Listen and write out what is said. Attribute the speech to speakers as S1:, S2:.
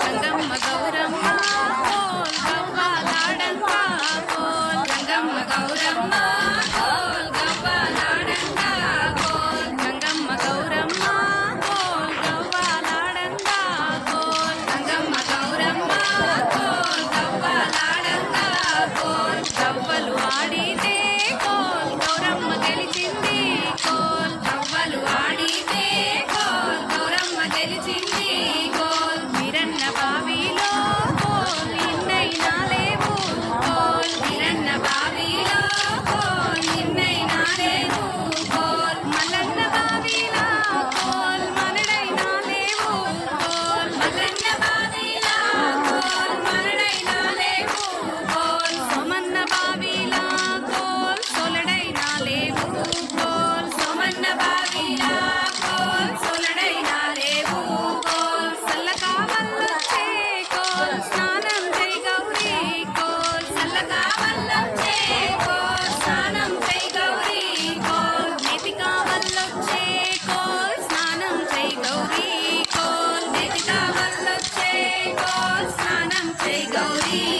S1: Hanggang magaw-rang Gauri coal స్నానం జై గౌరీ.